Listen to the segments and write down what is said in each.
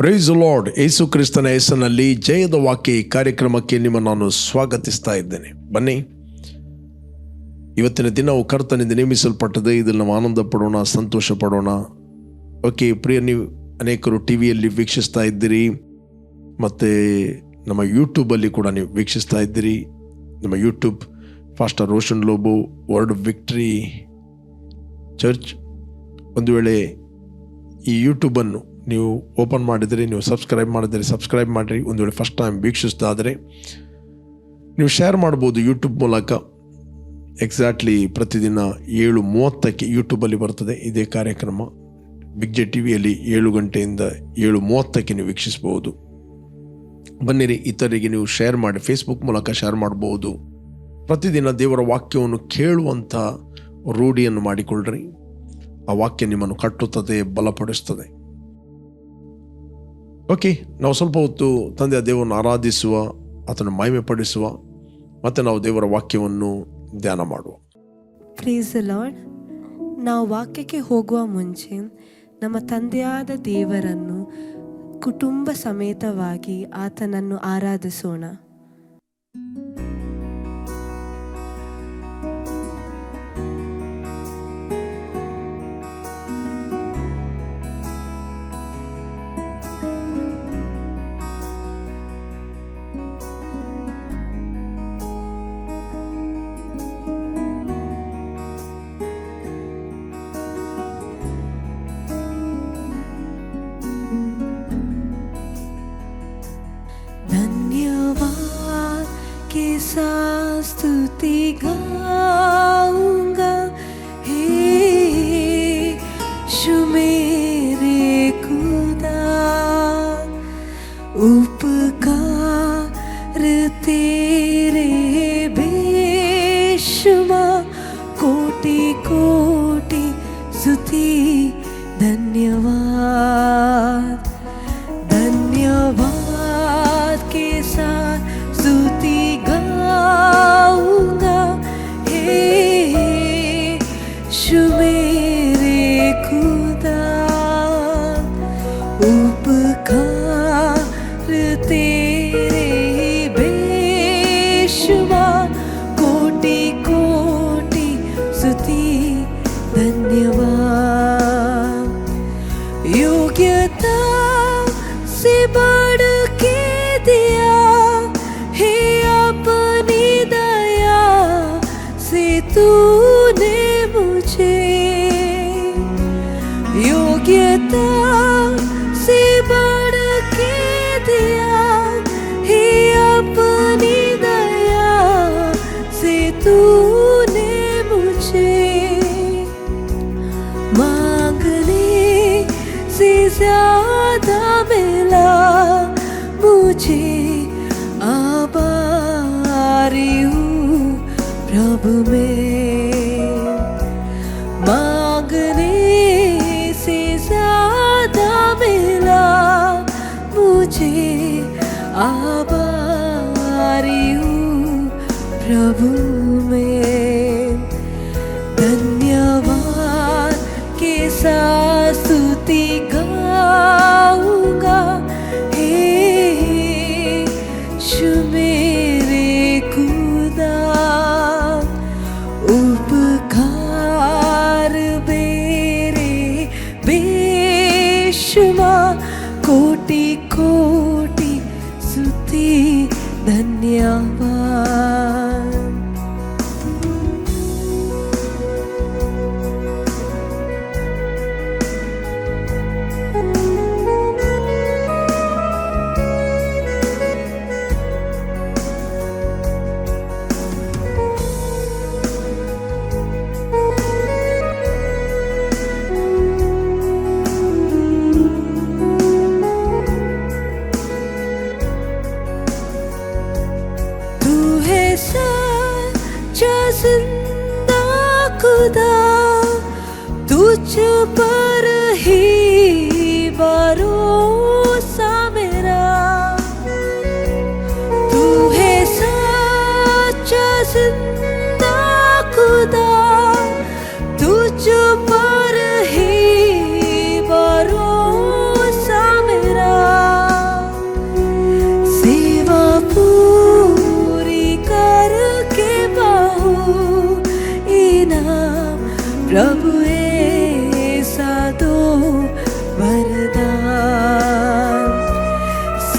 Price lord ಯೇಸು ಕ್ರಿಸ್ತನ ಹೆಸರಿನಲ್ಲಿ ಜಯದ ವಾಕ್ಯ ಕಾರ್ಯಕ್ರಮಕ್ಕೆ ನಿಮ್ಮ ನಾನು ಸ್ವಾಗತಿಸ್ತಾ ಇದ್ದೇನೆ. ಬನ್ನಿ. ಇವತ್ತಿನ ದಿನವು ಕರ್ತನಿಂದ ನೇಮಿಸಲ್ಪಟ್ಟದೆ ಇದನ್ನು ನಾವು ಆನಂದ ಪಡೋಣ ಸಂತೋಷ ಪಡೋಣ ಓಕೆ, ಪ್ರಿಯ, ನೀವು ಅನೇಕರು ಟಿ ವಿಯಲ್ಲಿ ವೀಕ್ಷಿಸ್ತಾ ಇದ್ದೀರಿ. ಮತ್ತು ನಮ್ಮ ಯೂಟ್ಯೂಬಲ್ಲಿ ಕೂಡ ನೀವು ವೀಕ್ಷಿಸ್ತಾ ಇದ್ದೀರಿ. ನಮ್ಮ YouTube pastor Roshan Lobo world victory church ಒಂದು ವೇಳೆ ಈ ಯೂಟ್ಯೂಬನ್ನು ನೀವು ಓಪನ್ ಮಾಡಿದರೆ, ನೀವು ಸಬ್ಸ್ಕ್ರೈಬ್ ಮಾಡಿದರೆ ಸಬ್ಸ್ಕ್ರೈಬ್ ಮಾಡಿರಿ. ಒಂದು ವೇಳೆ ಫಸ್ಟ್ ಟೈಮ್ ವೀಕ್ಷಿಸ್ತಾದರೆ ನೀವು ಶೇರ್ ಮಾಡ್ಬೋದು ಯೂಟ್ಯೂಬ್ ಮೂಲಕ. ಎಕ್ಸಾಕ್ಟ್ಲಿ ಪ್ರತಿದಿನ ಏಳು ಮೂವತ್ತಕ್ಕೆ ಯೂಟ್ಯೂಬಲ್ಲಿ ಬರ್ತದೆ. ಇದೇ ಕಾರ್ಯಕ್ರಮ. ಬಿಗ್ ಜೆ ಟಿ ವಿಯಲ್ಲಿ ಏಳು ಗಂಟೆಯಿಂದ ಏಳು ಮೂವತ್ತಕ್ಕೆ ನೀವು ವೀಕ್ಷಿಸಬಹುದು. ಬನ್ನಿರಿ, ಇತರರಿಗೆ ನೀವು ಶೇರ್ ಮಾಡಿ ಫೇಸ್ಬುಕ್ ಮೂಲಕ ಶೇರ್ ಮಾಡ್ಬೋದು ಪ್ರತಿದಿನ ದೇವರ ವಾಕ್ಯವನ್ನು ಕೇಳುವಂಥ ರೂಢಿಯನ್ನು ಮಾಡಿಕೊಳ್ಳ್ರಿ. ಆ ವಾಕ್ಯ ನಿಮ್ಮನ್ನು ಕಟ್ಟುತ್ತದೆ, ಬಲಪಡಿಸ್ತದೆ. ಓಕೆ ನಾವು ಸ್ವಲ್ಪ ಹೊತ್ತು ತಂದೆಯ ದೇವರನ್ನು ಆರಾಧಿಸುವ, ಆತನ ಮಹಿಮೆ ಪಡಿಸುವ ಮತ್ತು ನಾವು ದೇವರ ವಾಕ್ಯವನ್ನು ಧ್ಯಾನ ಮಾಡುವ. ಪ್ರೀಸ್ ಲಾರ್ಡ್ ನಾವು ವಾಕ್ಯಕ್ಕೆ ಹೋಗುವ ಮುಂಚೆ ನಮ್ಮ ತಂದೆಯಾದ ದೇವರನ್ನು ಕುಟುಂಬ ಸಮೇತವಾಗಿ ಆತನನ್ನು ಆರಾಧಿಸೋಣ. estuti gan kabul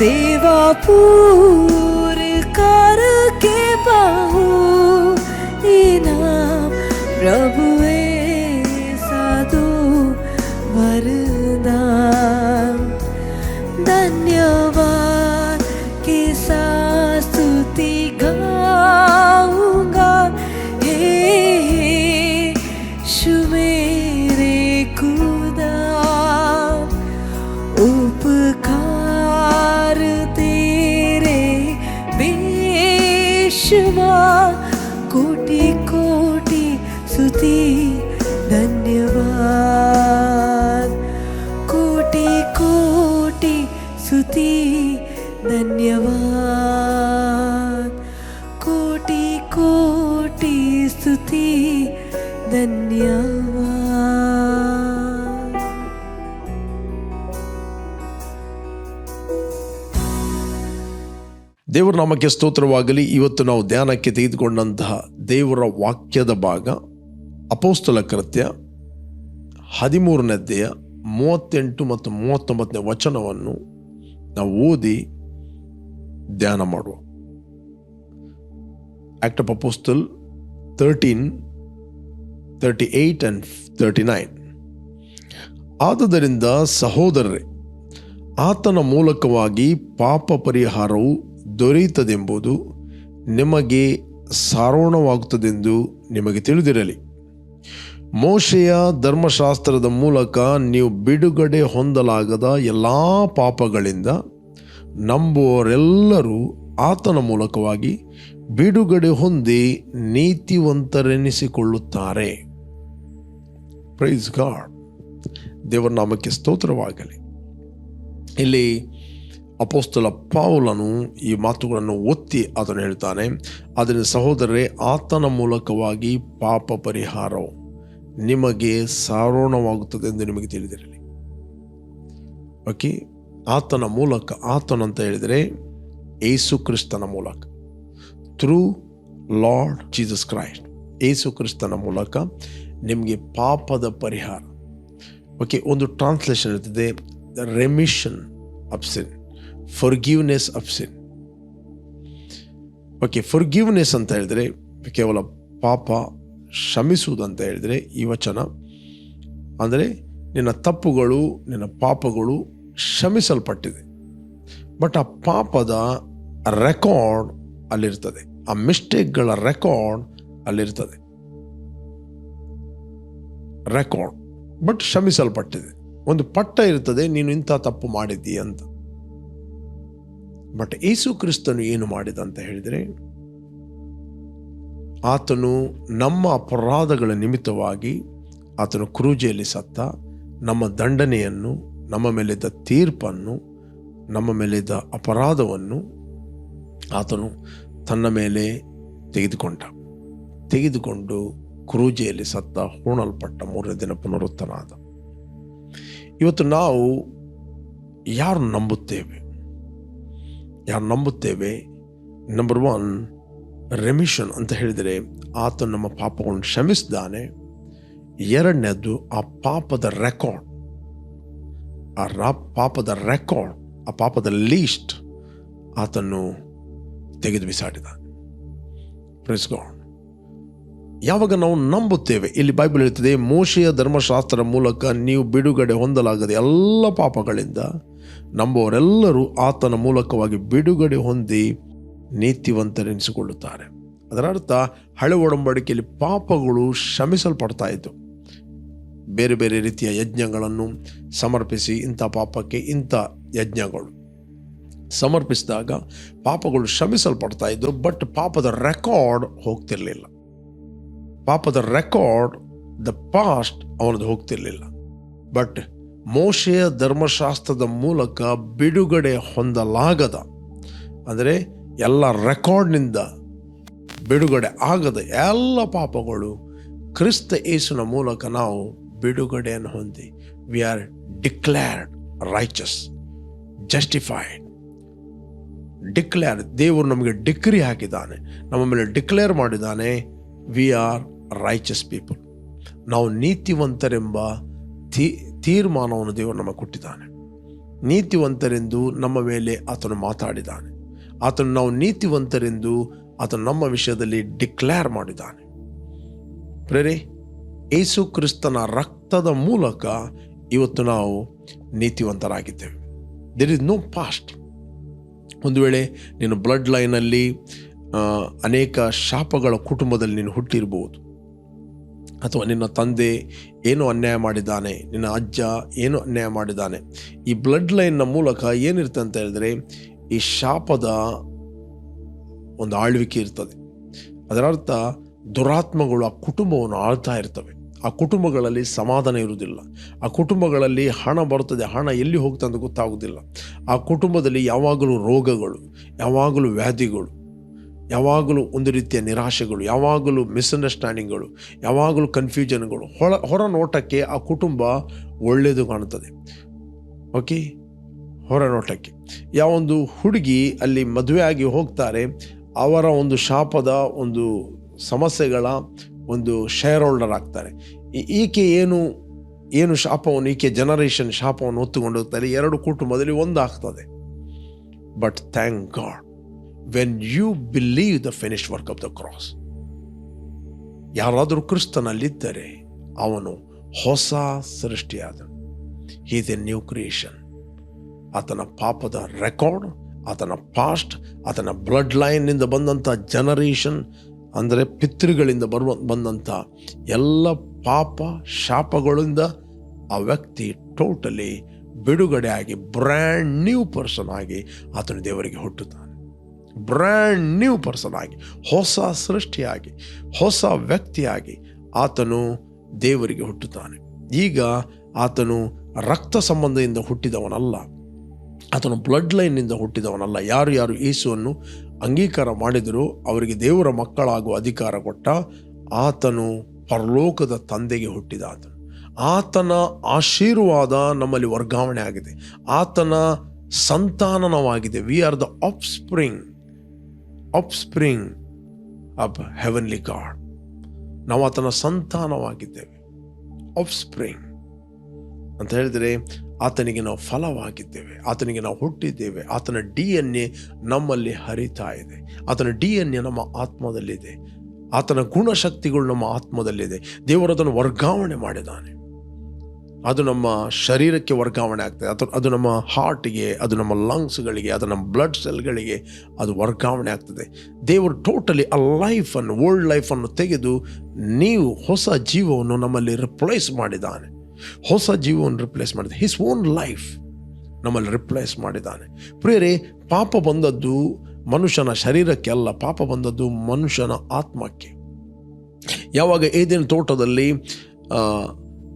Sevapur ಸ್ತುತಿ ಧನ್ಯವಾ. ದೇವರ ನಾಮಕ್ಕೆ ಸ್ತೋತ್ರವಾಗಲಿ. ಇವತ್ತು ನಾವು ಧ್ಯಾನಕ್ಕೆ ತೆಗೆದುಕೊಂಡಂತಹ ದೇವರ ವಾಕ್ಯದ ಭಾಗ ಅಪೋಸ್ತಲ ಕೃತ್ಯ ಹದಿಮೂರನೇದ್ದೆಯ ಮೂವತ್ತೆಂಟು ಮತ್ತು ಮೂವತ್ತೊಂಬತ್ತನೇ ವಚನವನ್ನು ನಾವು ಓದಿ ಧ್ಯಾನ ಮಾಡುವ. Act of apostle thirteen thirty eight and thirty nine ಆದುದರಿಂದ ಸಹೋದರರೇ, ಆತನ ಮೂಲಕವಾಗಿ ಪಾಪ ಪರಿಹಾರವು ದೊರೆಯುತ್ತದೆಂಬುದು ನಿಮಗೆ ಸಾರೋಣವಾಗುತ್ತದೆಂದು ನಿಮಗೆ ತಿಳಿದಿರಲಿ. ಮೋಶೆಯ ಧರ್ಮಶಾಸ್ತ್ರದ ಮೂಲಕ ನೀವು ಬಿಡುಗಡೆ ಹೊಂದಲಾಗದ ಎಲ್ಲ ಪಾಪಗಳಿಂದ ನಂಬುವವರೆಲ್ಲರೂ ಆತನ ಮೂಲಕವಾಗಿ ಬಿಡುಗಡೆ ಹೊಂದಿ ನೀತಿವಂತರೆನಿಸಿಕೊಳ್ಳುತ್ತಾರೆ. ಪ್ರೈಸ್ ಗಾಡ್ ದೇವರ ನಾಮಕ್ಕೆ ಸ್ತೋತ್ರವಾಗಲಿ. ಇಲ್ಲಿ ಅಪೋಸ್ತಲ ಪಾವುಲನು ಈ ಮಾತುಗಳನ್ನು ಒತ್ತಿ ಅದನ್ನು ಹೇಳ್ತಾನೆ. ಅದರಿಂದ ಸಹೋದರರೇ, ಆತನ ಮೂಲಕವಾಗಿ ಪಾಪ ಪರಿಹಾರವು ನಿಮಗೆ ಸಾರೋಣವಾಗುತ್ತದೆ ಎಂದು ನಿಮಗೆ ತಿಳಿದಿರಲಿ. ಓಕೆ ಆತನ ಮೂಲಕ, ಆತನಂತ ಹೇಳಿದರೆ ಏಸು ಕ್ರಿಸ್ತನ ಮೂಲಕ. Through Lord Jesus Christ Yesu ಕ್ರಿಸ್ತನ ಮೂಲಕ ನಿಮಗೆ ಪಾಪದ ಪರಿಹಾರ. ಓಕೆ ಒಂದು ಟ್ರಾನ್ಸ್ಲೇಷನ್ ಇರ್ತದೆ remission of sin forgiveness of sin okay forgiveness ಅಂತ ಹೇಳಿದ್ರೆ, ಕೇವಲ ಪಾಪ ಕ್ಷಮಿಸುವುದು ಅಂತ ಹೇಳಿದ್ರೆ, ಈ ವಚನ, ಅಂದರೆ ನಿನ್ನ ತಪ್ಪುಗಳು, ನಿನ್ನ ಪಾಪಗಳು ಕ್ಷಮಿಸಲ್ಪಟ್ಟಿದೆ. ಬಟ್ ಆ ಪಾಪದ ರೆಕಾರ್ಡ್ ಅಲ್ಲಿರ್ತದೆ. ಆ ಮಿಸ್ಟೇಕ್ಗಳ ರೆಕಾರ್ಡ್ ಅಲ್ಲಿರ್ತದೆ. ರೆಕಾರ್ಡ್. ಬಟ್ ಕ್ಷಮಿಸಲ್ಪಟ್ಟಿದೆ. ಒಂದು ಪಟ್ಟ ಇರ್ತದೆ, ನೀನು ಇಂಥ ತಪ್ಪು ಮಾಡಿದ್ದೀ ಅಂತ. ಬಟ್ ಯೇಸು ಕ್ರಿಸ್ತನು ಏನು ಮಾಡಿದ ಅಂತ ಹೇಳಿದರೆ, ಆತನು ನಮ್ಮ ಅಪರಾಧಗಳ ನಿಮಿತ್ತವಾಗಿ ಆತನು ಕ್ರೂಜೆಯಲ್ಲಿ ಸತ್ತ, ನಮ್ಮ ದಂಡನೆಯನ್ನು, ನಮ್ಮ ಮೇಲಿದ್ದ ತೀರ್ಪನ್ನು, ನಮ್ಮ ಮೇಲಿದ್ದ ಅಪರಾಧವನ್ನು ಆತನು ತನ್ನ ಮೇಲೆ ತೆಗೆದುಕೊಂಡ. ತೆಗೆದುಕೊಂಡು ಕ್ರೂಜೆಯಲ್ಲಿ ಸತ್ತ ಹೂಣಲ್ಪಟ್ಟ ಮೂರನೇ ದಿನ ಪುನರುತ್ತನಾದ. ಇವತ್ತು ನಾವು ಯಾರು ನಂಬುತ್ತೇವೆ? ಯಾರು ನಂಬುತ್ತೇವೆ? ನಂಬರ್ ಒನ್ ರೆಮಿಷನ್ ಅಂತ ಹೇಳಿದರೆ ಆತ ನಮ್ಮ ಪಾಪಗಳನ್ನು ಕ್ಷಮಿಸಿದ್ದಾನೆ. ಎರಡನೇದು, ಆ ಪಾಪದ ರೆಕಾರ್ಡ್. ಆ ರಾ ಪಾಪದ ರೆಕಾರ್ಡ್, ಆ ಪಾಪದ ಲೀಸ್ಟ್ ಆತನ್ನು ತೆಗೆದು ಬಿಸಾಡಿದ. ಯಾವಾಗ ನಾವು ನಂಬುತ್ತೇವೆ? ಇಲ್ಲಿ ಬೈಬಲ್ ಹೇಳ್ತದೆ, ಮೋಶೆಯ ಧರ್ಮಶಾಸ್ತ್ರ ಮೂಲಕ ನೀವು ಬಿಡುಗಡೆ ಹೊಂದಲಾಗದೆ ಎಲ್ಲ ಪಾಪಗಳಿಂದ ನಂಬುವವರೆಲ್ಲರೂ ಆತನ ಮೂಲಕವಾಗಿ ಬಿಡುಗಡೆ ಹೊಂದಿ ನೀತಿವಂತರೆನಿಸಿಕೊಳ್ಳುತ್ತಾರೆ. ಅದರ ಅರ್ಥ, ಹಳೆ ಒಡಂಬಡಿಕೆಯಲ್ಲಿ ಪಾಪಗಳು ಕ್ಷಮಿಸಲ್ಪಡ್ತಾ ಇತ್ತು ಬೇರೆ ಬೇರೆ ರೀತಿಯ ಯಜ್ಞಗಳನ್ನು ಸಮರ್ಪಿಸಿ ಇಂಥ ಪಾಪಕ್ಕೆ ಇಂಥ ಯಜ್ಞಗಳು. ಸಮರ್ಪಿಸಿದಾಗ ಪಾಪಗಳು ಶ್ರಮಿಸಲ್ಪಡ್ತಾ ಇದ್ದರು ಬಟ್ ಪಾಪದ ರೆಕಾರ್ಡ್ ಹೋಗ್ತಿರ್ಲಿಲ್ಲ. ಪಾಪದ ರೆಕಾರ್ಡ್ ದ ಪಾಸ್ಟ್ ಅವನದು ಹೋಗ್ತಿರ್ಲಿಲ್ಲ. ಬಟ್ ಮೋಶೆಯ ಧರ್ಮಶಾಸ್ತ್ರದ ಮೂಲಕ ಬಿಡುಗಡೆ ಹೊಂದಲಾಗದ, ಅಂದರೆ ಎಲ್ಲ ರೆಕಾರ್ಡ್ನಿಂದ ಬಿಡುಗಡೆ ಆಗದ ಎಲ್ಲ ಪಾಪಗಳು ಕ್ರಿಸ್ತ ಯೇಸುನ ಮೂಲಕ ನಾವು ಬಿಡುಗಡೆಯನ್ನು ಹೊಂದಿ we are declared righteous justified declare ದೇವರು ನಮಗೆ ಡಿಕ್ರಿ ಹಾಕಿದ್ದಾನೆ. ನಮ್ಮ ಮೇಲೆ ಡಿಕ್ಲೇರ್ ಮಾಡಿದ್ದಾನೆ ವಿ ಆರ್ ರೈಚಸ್ ಪೀಪಲ್ ನಾವು ನೀತಿವಂತರೆಂಬ ತೀರ್ಮಾನವನ್ನು ದೇವರು ನಮಗೆ ಕೊಟ್ಟಿದ್ದಾನೆ. ನೀತಿವಂತರೆಂದು ನಮ್ಮ ಮೇಲೆ ಆತನು ಮಾತಾಡಿದ್ದಾನೆ. ಆತನು ನಾವು ನೀತಿವಂತರೆಂದು ಆತನು ನಮ್ಮ ವಿಷಯದಲ್ಲಿ ಡಿಕ್ಲೇರ್ ಮಾಡಿದ್ದಾನೆ. ಪ್ರೇರೆ ಯೇಸು ಕ್ರಿಸ್ತನ ರಕ್ತದ ಮೂಲಕ ಇವತ್ತು ನಾವು ನೀತಿವಂತರಾಗಿದ್ದೇವೆ. ದೇರ್ ಇಸ್ ನೋ ಪಾಸ್ಟ್ ಒಂದು ವೇಳೆ ನೀನು ಬ್ಲಡ್ ಲೈನಲ್ಲಿ ಅನೇಕ ಶಾಪಗಳ ಕುಟುಂಬದಲ್ಲಿ ನೀನು ಹುಟ್ಟಿರ್ಬೋದು. ಅಥವಾ ನಿನ್ನ ತಂದೆ ಏನು ಅನ್ಯಾಯ ಮಾಡಿದ್ದಾನೆ, ನಿನ್ನ ಅಜ್ಜ ಏನು ಅನ್ಯಾಯ ಮಾಡಿದ್ದಾನೆ, ಈ ಬ್ಲಡ್ ಲೈನ್ನ ಮೂಲಕ ಏನಿರುತ್ತೆ ಅಂತ ಹೇಳಿದ್ರೆ, ಈ ಶಾಪದ ಒಂದು ಆಳ್ವಿಕೆ ಇರ್ತದೆ. ಅದರರ್ಥ ದುರಾತ್ಮಗಳು ಆ ಕುಟುಂಬವನ್ನು ಆಳ್ತಾ ಇರ್ತವೆ. ಆ ಕುಟುಂಬಗಳಲ್ಲಿ ಸಮಾಧಾನ ಇರುವುದಿಲ್ಲ. ಆ ಕುಟುಂಬಗಳಲ್ಲಿ ಹಣ ಬರುತ್ತದೆ, ಹಣ ಎಲ್ಲಿ ಹೋಗ್ತದೆ ಅಂತ ಗೊತ್ತಾಗೋದಿಲ್ಲ ಆ ಕುಟುಂಬದಲ್ಲಿ ಯಾವಾಗಲೂ ರೋಗಗಳು, ಯಾವಾಗಲೂ ವ್ಯಾಧಿಗಳು, ಯಾವಾಗಲೂ ಒಂದು ರೀತಿಯ ನಿರಾಶೆಗಳು, ಯಾವಾಗಲೂ ಮಿಸ್ಅಂಡರ್ಸ್ಟ್ಯಾಂಡಿಂಗ್ಗಳು ಯಾವಾಗಲೂ ಕನ್ಫ್ಯೂಷನ್ಗಳು ಹೊರ ಹೊರ ನೋಟಕ್ಕೆ ಆ ಕುಟುಂಬ ಒಳ್ಳೆಯದು ಕಾಣುತ್ತದೆ. ಓಕೆ ಹೊರ ನೋಟಕ್ಕೆ. ಯಾವೊಂದು ಹುಡುಗಿ ಅಲ್ಲಿ ಮದುವೆ ಆಗಿ ಹೋಗ್ತಾರೆ, ಅವರ ಒಂದು ಶಾಪದ ಒಂದು ಸಮಸ್ಯೆಗಳ ಒಂದು ಶೇರ್ ಹೋಲ್ಡರ್ ಆಗ್ತಾರೆ ಈಕೆ ಏನು ಏನು ಶಾಪವನ್ನು, ಈಕೆ ಜನರೇಷನ್ ಶಾಪವನ್ನು ಹೊತ್ತುಕೊಂಡು ಹೋಗ್ತಾರೆ. ಎರಡು ಕುಟುಂಬದಲ್ಲಿ ಒಂದಾಗ್ತದೆ but thank God when you believe the finish work of the cross ಯಾರಾದರೂ ಕ್ರಿಸ್ತನಲ್ಲಿದ್ದರೆ ಅವನು ಹೊಸ ಸೃಷ್ಟಿಯಾದನು. ಈಸ್ ಎ ನ್ಯೂ ಕ್ರಿಯೇಷನ್ ಆತನ ಪಾಪದ ರೆಕಾರ್ಡ್ ಆತನ ಪಾಸ್ಟ್ ಆತನ ಬ್ಲಡ್ ಲೈನ್ನಿಂದ ಬಂದಂಥ ಜನರೇಷನ್ ಅಂದರೆ ಪಿತೃಗಳಿಂದ ಬರುವ, ಬಂದಂಥ ಎಲ್ಲ ಪಾಪ ಶಾಪಗಳಿಂದ ಆ ವ್ಯಕ್ತಿ ಟೋಟಲಿ ಬಿಡುಗಡೆ ಆಗಿ ಬ್ರ್ಯಾಂಡ್ ನ್ಯೂ ಪರ್ಸನ್ ಆಗಿ ಆತನು ದೇವರಿಗೆ ಹುಟ್ಟುತ್ತಾನೆ. ಬ್ರ್ಯಾಂಡ್ ನ್ಯೂ ಪರ್ಸನ್ ಆಗಿ, ಹೊಸ ಸೃಷ್ಟಿಯಾಗಿ, ಹೊಸ ವ್ಯಕ್ತಿಯಾಗಿ ಆತನು ದೇವರಿಗೆ ಹುಟ್ಟುತ್ತಾನೆ. ಈಗ ಆತನು ರಕ್ತ ಸಂಬಂಧದಿಂದ ಹುಟ್ಟಿದವನಲ್ಲ, ಆತನು ಬ್ಲಡ್ ಲೈನ್ನಿಂದ ಹುಟ್ಟಿದವನಲ್ಲ, ಯಾರು ಯಾರು ಯೇಸುವನ್ನು ಅಂಗೀಕಾರ ಮಾಡಿದರೂ ಅವರಿಗೆ ದೇವರ ಮಕ್ಕಳಾಗುವ ಅಧಿಕಾರ ಕೊಟ್ಟ ಆತನು ಪರಲೋಕದ ತಂದೆಗೆ ಹುಟ್ಟಿದ ಆತನು ಆತನ ಆಶೀರ್ವಾದ ನಮ್ಮಲ್ಲಿ ವರ್ಗಾವಣೆ ಆಗಿದೆ. ಆತನ ಸಂತಾನನವಾಗಿದೆ. We are the offspring offspring of heavenly God ನಾವು ಆತನ ಸಂತಾನವಾಗಿದ್ದೇವೆ. ಅಪ್ ಸ್ಪ್ರಿಂಗ್ ಅಂತ ಹೇಳಿದರೆ ಆತನಿಗೆ ನಾವು ಫಲವಾಗಿದ್ದೇವೆ, ಆತನಿಗೆ ನಾವು ಹುಟ್ಟಿದ್ದೇವೆ, ಆತನ ಡಿ ಎನ್ ಎ ನಮ್ಮಲ್ಲಿ ಹರಿತಾ ಇದೆ, ಆತನ ಡಿ ಎನ್ ಎ ನಮ್ಮ ಆತ್ಮದಲ್ಲಿದೆ, ಆತನ ಗುಣಶಕ್ತಿಗಳು ನಮ್ಮ ಆತ್ಮದಲ್ಲಿದೆ, ದೇವರು ಅದನ್ನು ವರ್ಗಾವಣೆ ಮಾಡಿದ್ದಾನೆ. ಅದು ನಮ್ಮ ಶರೀರಕ್ಕೆ ವರ್ಗಾವಣೆ ಆಗ್ತದೆ, ಅದು ಅದು ನಮ್ಮ ಹಾರ್ಟಿಗೆ ಅದು ನಮ್ಮ ಲಂಗ್ಸ್ಗಳಿಗೆ ಅದು ನಮ್ಮ ಬ್ಲಡ್ ಸೆಲ್ಗಳಿಗೆ ಅದು ವರ್ಗಾವಣೆ ಆಗ್ತದೆ. ದೇವರು ಟೋಟಲಿ ಆ ಲೈಫನ್ನು ಓಲ್ಡ್ ಲೈಫನ್ನು ತೆಗೆದು ನೀವು ಹೊಸ ಜೀವವನ್ನು ನಮ್ಮಲ್ಲಿ ರಿಪ್ಲೇಸ್ ಮಾಡಿದ್ದಾನೆ. ಹೊಸ ಜೀವವನ್ನು ರಿಪ್ಲೇಸ್ ಮಾಡಿದ. ಹಿಸ್ ಓನ್ ಲೈಫ್ ನಮ್ಮಲ್ಲಿ ರಿಪ್ಲೇಸ್ ಮಾಡಿದ್ದಾನೆ. ಪ್ರಿಯರೇ, ಪಾಪ ಬಂದದ್ದು ಮನುಷ್ಯನ ಶರೀರಕ್ಕೆ ಅಲ್ಲ, ಪಾಪ ಬಂದದ್ದು ಮನುಷ್ಯನ ಆತ್ಮಕ್ಕೆ. ಯಾವಾಗ ಏದಿನ ತೋಟದಲ್ಲಿ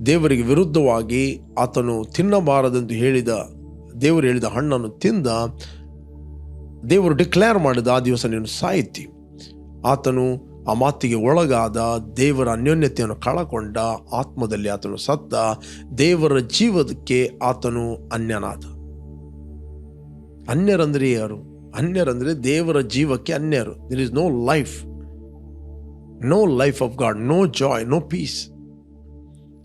ದೇವರಿಗೆ ವಿರುದ್ಧವಾಗಿ ಆತನು ತಿನ್ನಬಾರದೆಂದು ಹೇಳಿದ, ದೇವರು ಹೇಳಿದ ಹಣ್ಣನ್ನು ತಿಂದ, ದೇವರು ಡಿಕ್ಲೇರ್ ಮಾಡಿದ, ಆ ದಿವಸ ನೀನು ಸಾಯಿತಿ ಆತನು ಆ ಮಾತಿಗೆ ಒಳಗಾದ ದೇವರ ಅನ್ಯೋನ್ಯತೆಯನ್ನು ಕಳಕೊಂಡ ಆತ್ಮದಲ್ಲಿ ಆತನು ಸತ್ತ ದೇವರ ಜೀವಕ್ಕೆ ಆತನು ಅನ್ಯನಾದ. ಅನ್ಯರಂದ್ರೆ ಯಾರು? ಅನ್ಯರಂದ್ರೆ ದೇವರ ಜೀವಕ್ಕೆ ಅನ್ಯರು. There is no life no life of God no joy no peace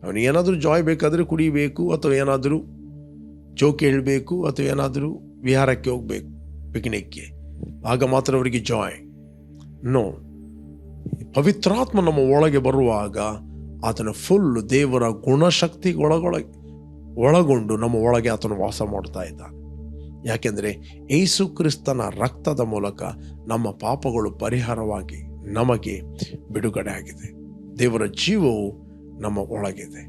ಅವನಿಗೆ ಏನಾದರೂ ಜಾಯ್ ಬೇಕಾದರೆ ಕುಡಿಬೇಕು, ಅಥವಾ ಏನಾದರೂ ಜೋಕ್ ಹೇಳಬೇಕು, ಅಥವಾ ಏನಾದರೂ ವಿಹಾರಕ್ಕೆ ಹೋಗಬೇಕು ಪಿಕ್ನಿಕ್ಗೆ ಆಗ ಮಾತ್ರ ಅವರಿಗೆ ಜಾಯ್ ನೋ ಪವಿತ್ರಾತ್ಮ ನಮ್ಮ ಒಳಗೆ ಬರುವಾಗ ಆತನ ಫುಲ್ ದೇವರ ಗುಣಶಕ್ತಿ ಒಳಗೊಳಗೆ ಒಳಗೊಂಡು ನಮ್ಮ ಒಳಗೆ ಆತನು ವಾಸ ಮಾಡ್ತಾ ಇದ್ದಾನೆ. ಯಾಕೆಂದರೆ ಏಸು ಕ್ರಿಸ್ತನ ರಕ್ತದ ಮೂಲಕ ನಮ್ಮ ಪಾಪಗಳು ಪರಿಹಾರವಾಗಿ ನಮಗೆ ಬಿಡುಗಡೆ ಆಗಿದೆ. ದೇವರ ಜೀವವು ನಮ್ಮ ಒಳಗಿದೆ.